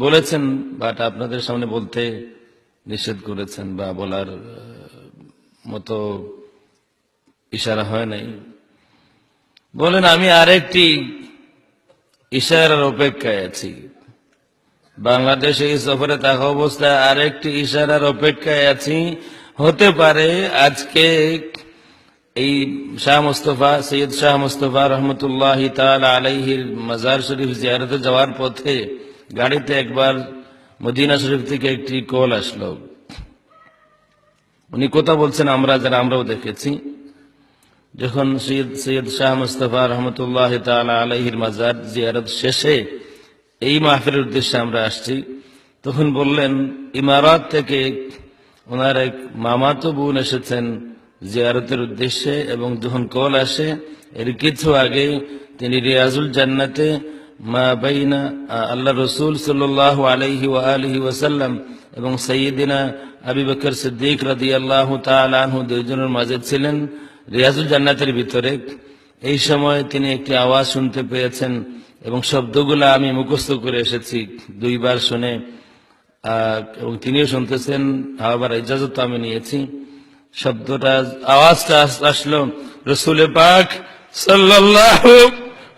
বলেছেন বাট আপনাদের সামনে বলতে নিষেধ করেছেন বা বলার মতো ইশারা হয় নাই। বলেন, আমি আরেকটি ইশারার অপেক্ষায় আছি। বাংলাদেশে এই সফরে থাকা অবস্থায় আরেকটি ইশারার অপেক্ষায় আছি। হতে পারে আজকে এই শাহ মুস্তফা, সৈয়দ শাহ মুস্তফা রহমতুল্লাহ তাআলা আলাইহির মাজার শরীফ জিয়ারতে যাওয়ার পথে গাড়িতে একবার মদিনা শরীফ থেকে একটি কল আসলো। উনি কথা বলছেন, আমরা যারা, আমরাও দেখেছি। যখন সৈয়দ সৈয়দ শাহ মুস্তফা রহমতুল্লাহ তাআলা আলাইহির মাজার জিয়ারত শেষে এই মাহফিলের উদ্দেশ্যে আমরা আসছি, তখন বললেন, ইমারাত থেকে ওনার এক মামাতো বোন এসেছেন জিয়ারতের উদ্দেশ্যে এবং যখন কল আসে, এর কিছু আগে তিনি রিয়াজুল জান্নাতে মা বাইনা আল্লাহ রসুল সাল্লাহ আলাইহি ওয়া আলিহি ওয়াসাল্লাম এবং সৈয়দিনা আবি বকর সিদ্দিক রাদি আল্লাহ তালু দুইজনের মাঝে ছিলেন রিয়াজুল জান্নাতের ভিতরে। এই সময় তিনি একটি আওয়াজ শুনতে পেয়েছেন এবং শব্দগুলা আমি মুখস্থ করে এসেছি দুইবার শুনে এবং তিনিও শুনতেছেন, আবার ইজাজত আমি নিয়েছি। শব্দটা, আওয়াজটা আসলো রসুল পাক সাল্লাল্লাহু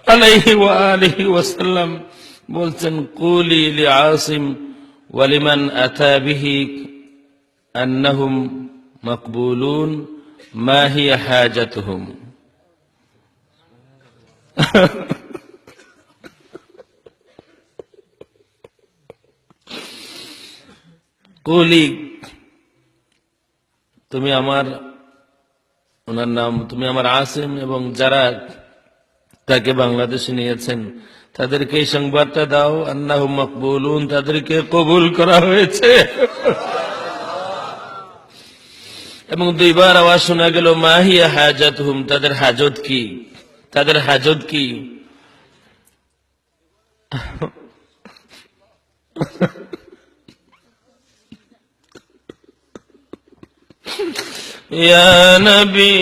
আলাইহি ওয়া আলিহি ওয়াসাল্লাম বলছেন কুলি লি আসিম ওয়ালিমান আতা বিহি আন্নাহুম মকবুলুন মা হিয়া হাজাতুহুম কুলি তুমি আমার, ওনার নাম, তুমি আমার আসিম এবং যারা তাকে বাংলাদেশে নিয়েছেন। তাদেরকে এই সংবাদটা দাও আল্লাহ মকবুলুন, তাদেরকে কবুল করা হয়েছে। এবং দুইবার আওয়াজ শোনা গেল মাহিয়া হাজত হুম তাদের হাজত কি? তাদের হাজত কি? ইয়া নবী